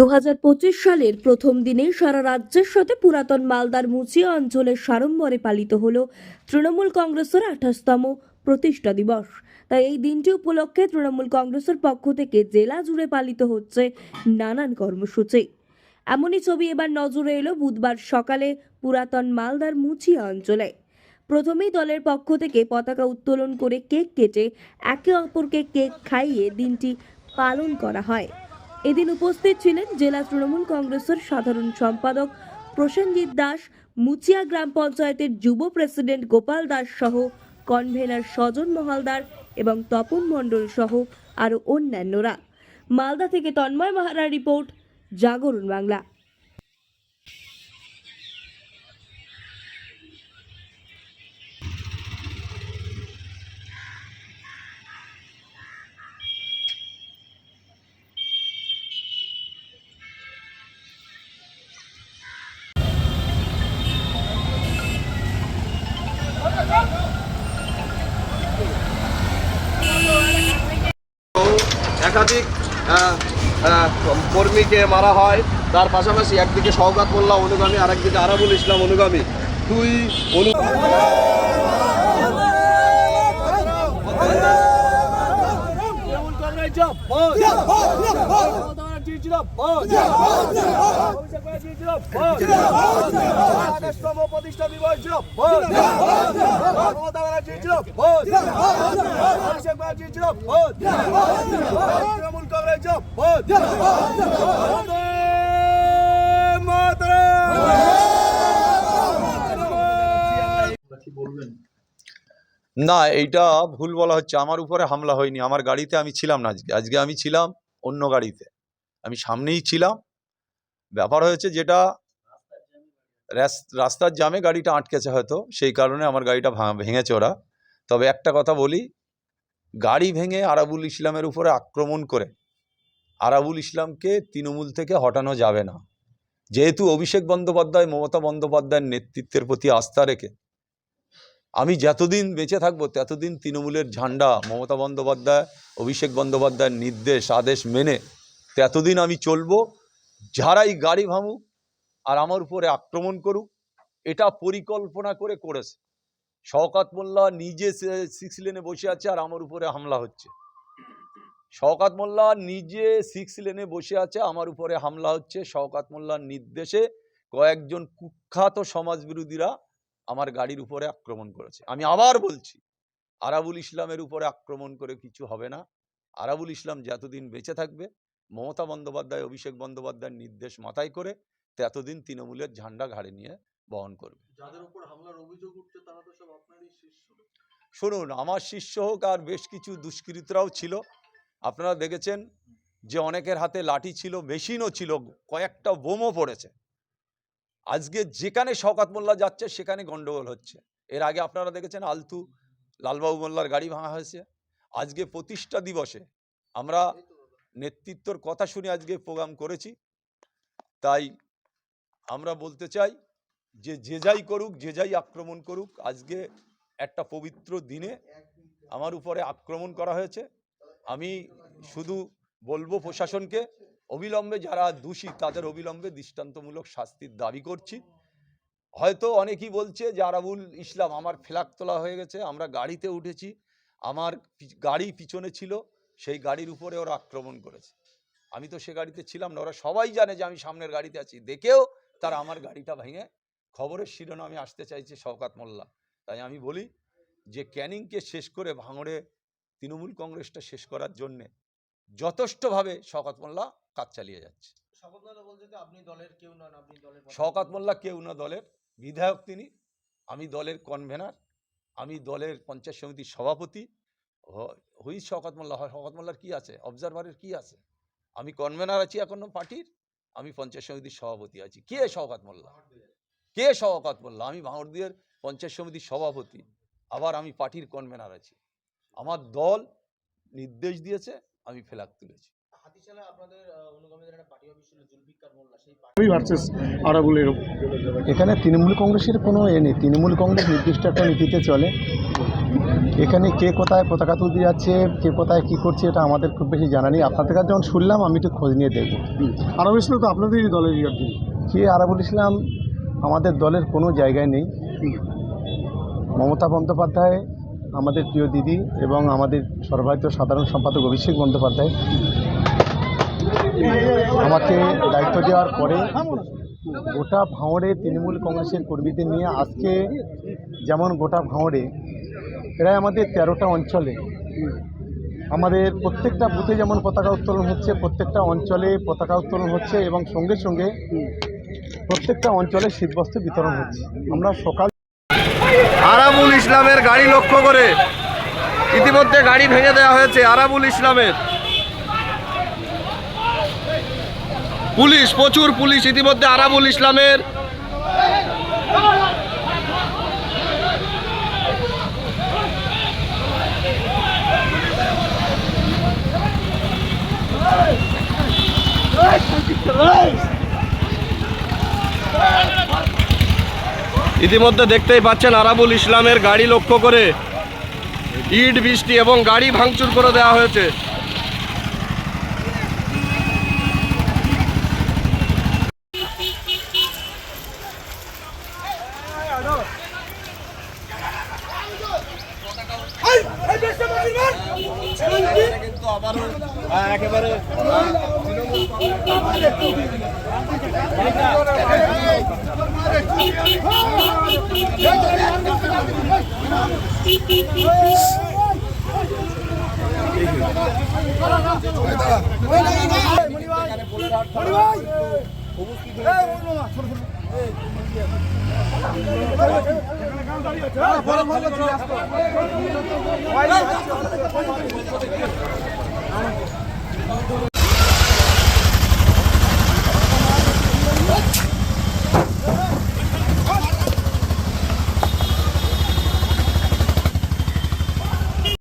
দু হাজার পঁচিশ সালের প্রথম দিনে সারা রাজ্যের সাথে পুরাতন মালদার মুচিয়া অঞ্চলের সাড়ম্বরে পালিত হল তৃণমূল কংগ্রেসের আঠাশতম প্রতিষ্ঠা দিবস। তাই এই দিনটি উপলক্ষে তৃণমূল কংগ্রেসের পক্ষ থেকে জেলা জুড়ে পালিত হচ্ছে নানান কর্মসূচি। এমনই ছবি এবার নজরে এলো বুধবার সকালে পুরাতন মালদার মুচিয়া অঞ্চলে। প্রথমেই দলের পক্ষ থেকে পতাকা উত্তোলন করে কেক কেটে একে অপরকে কেক খাইয়ে দিনটি পালন করা হয়। এদিন উপস্থিত ছিলেন জেলা তৃণমূল কংগ্রেসের সাধারণ সম্পাদক প্রসেনজিৎ দাস, মুচিয়া গ্রাম পঞ্চায়েতের যুব প্রেসিডেন্ট গোপাল দাস সহ কনভেনার সজন মহালদার এবং তপন মণ্ডল সহ আরও অন্যান্যরা। মালদা থেকে তন্ময় মহারা রিপোর্ট, জাগরণ বাংলা। একাধিক কর্মীকে মারা হয় তার পাশাপাশি একদিকে শওকাত মোল্লা অনুগামী আর একদিকে আরাবুল ইসলাম অনুগামী তুই অনু প্রতিষ্ঠা দিবস না, এইটা ভুল বলা হচ্ছে। আমার উপরে হামলা হয়নি। আমার গাড়িতে আমি ছিলাম না আজকে। আজকে আমি ছিলাম অন্য গাড়িতে। আমি সামনেই ছিলাম। ব্যাপার হয়েছে যেটা রাস্তার জামে গাড়িটা আটকেছে হয়তো। সেই কারণে আমার গাড়িটা ভেঙেছে ওরা। তবে একটা কথা বলি গাড়ি ভেঙে আরাবুল ইসলামের উপরে আক্রমণ করে। আরাবুল ইসলামকে তৃণমূল থেকে হটানো যাবে না। যেহেতু অভিষেক বন্দ্যোপাধ্যায়, মমতা বন্দ্যোপাধ্যায়ের নেতৃত্বের প্রতি আস্থা রেখে, আমি যতদিন বেঁচে থাকব ততদিন তৃণমূলের ঝান্ডা মমতা বন্দ্যোপাধ্যায়, অভিষেক বন্দ্যোপাধ্যায়ের নির্দেশ, আদেশ মেনে ততদিন আমি চলবো। যারাই গাড়ি ভাঙুক আর আমার উপরে আক্রমণ করুক, এটা পরিকল্পনা করে করেছে। শওকাত মোল্লা নিজে সিক্স লেনে বসে আছে আর আমার উপরে হামলা হচ্ছে। শওকাত মোল্লা নিজে সিক্স লেনে বসে আছে, আমার উপরে হামলা হচ্ছে। শওকাত মোল্লার নির্দেশে কয়েকজন কুখ্যাত সমাজবিরোধীরা আমার গাড়ির উপরে আক্রমণ করেছে। আমি আবার বলছি, আরাবুল ইসলামের উপরে আক্রমণ করে কিছু হবে না। আরাবুল ইসলাম যতদিন বেঁচে থাকবে, মমতা বন্দ্যোপাধ্যায়, অভিষেক বন্দ্যোপাধ্যায়ের নির্দেশ মাথায় করে, ততদিন তৃণমূলের ঝান্ডা ঘাড়ে নিয়ে বহন করবে। যাদের উপর হামলার অভিযোগ উঠছে তারা তো সব আপনারই শিষ্য। শুনুন আমার শিষ্য হোক আর বেশ কিছু দুষ্কৃতরাও ছিল। আপনারা দেখেছেন যে অনেকের হাতে লাঠি ছিল মেশিনও ছিল কয়েকটা বোমও পড়েছে। আজকে যেখানে শওকাত মোল্লা যাচ্ছে সেখানে গন্ডগোল হচ্ছে। এর আগে আপনারা দেখেছেন আলতু লালবাবু মোল্লার গাড়ি ভাঙা হয়েছে। আজকে প্রতিষ্ঠা দিবসে আমরা নেতৃত্বর কথা শুনে আজকে প্রোগ্রাম করেছি। তাই আমরা বলতে চাই যে যে যাই করুক, যে যাই আক্রমণ করুক, আজকে একটা পবিত্র দিনে আমার উপরে আক্রমণ করা হয়েছে। আমি শুধু বলব প্রশাসনকে, অবিলম্বে যারা দোষী, তাদের অবিলম্বে দৃষ্টান্তমূলক শাস্তির দাবি করছি। হয়তো অনেকেই বলছে যে, আরাবুল ইসলাম, আমার ফ্ল্যাগ তোলা হয়ে গেছে, আমরা গাড়িতে উঠেছি, আমার গাড়ি পিছনে ছিল, সেই গাড়ির উপরে ওরা আক্রমণ করেছে। আমি তো সে গাড়িতে ছিলাম না, ওরা সবাই জানে যে, আমি সামনের গাড়িতে আছি। দেখেও তারা আমার গাড়িটা ভেঙে খবরের শিরোনামে আসতে চাইছে শওকাত মোল্লা। তাই আমি বলি যে ক্যানিংকে শেষ করে ভাঙড়ে তৃণমূল কংগ্রেসটা শেষ করার জন্যে যথেষ্টভাবে শওকাত মোল্লা কাজ চালিয়ে যাচ্ছে। শওকাত মোল্লা কেউ না দলের বিধায়ক তিনি আমি দলের কনভেনার আমি দলের পঞ্চায়েত সমিতির সভাপতি। হুই শওকাত মোল্লা হয় শওকাত মোল্লার কি আছে? অবজারভারের কি আছে? আমি কনভেনার আছি এখনও পার্টির আমি পঞ্চায়েত সমিতির সভাপতি আছি। কে শওকাত মোল্লা? কে শওকাত মোল্লা আমি ভাঙড়দিয়ের পঞ্চায়েত সমিতির সভাপতি। আবার আমি পার্টির কনভেনার আছি। আমার দল নির্দেশ দিয়েছে আমি ফেলাক তুলেছি। এখানে তৃণমূল কংগ্রেসের কোনো এ নেই। তৃণমূল কংগ্রেস নির্দিষ্ট একটা নীতিতে চলে। এখানে কে কোথায় পতাকা তুলতে যাচ্ছে কে কোথায় কী করছে এটা আমাদের খুব বেশি জানা নেই। আপনাদের কাছে যখন শুনলাম আমি একটু খোঁজ নিয়ে দেখব। আরব ইসলাম তো আপনাদেরই একজন কে আরাবুল ইসলাম আমাদের দলের কোনো জায়গায় নেই। মমতা বন্দ্যোপাধ্যায়, আমাদের প্রিয় দিদি এবং আমাদের সর্বভারতীয় সাধারণ সম্পাদক অভিষেক বন্দ্যোপাধ্যায় আমাকে দায়িত্ব দেওয়ার পরে গোটা ভাঁড়ে তৃণমূল কংগ্রেসের কর্মীদের নিয়ে আজকে যেমন গোটা ভাঁড়ে প্রায় আমাদের তেরোটা অঞ্চলে। আমাদের প্রত্যেকটা বুথে যেমন পতাকা উত্তোলন হচ্ছে, প্রত্যেকটা অঞ্চলে পতাকা উত্তোলন হচ্ছে এবং সঙ্গে সঙ্গে প্রত্যেকটা অঞ্চলে শীতবস্ত্র বিতরণ হচ্ছে। আমরা সকাল আরাবুল ইসলামের গাড়ি লক্ষ্য করে ইতিমধ্যে গাড়ি ভেঙে দেওয়া হয়েছে আরাবুল ইসলামের। পুলিশ প্রচুর পুলিশ ইতিমধ্যে আরাবুল ইসলামের। ইতিমধ্যে দেখতেই পাচ্ছেন আরাবুল ইসলামের গাড়ি লক্ষ্য করে। ইট, বৃষ্টি এবং গাড়ি ভাঙচুর করে দেওয়া হয়েছে। একেবারে দাঁড়িয়ে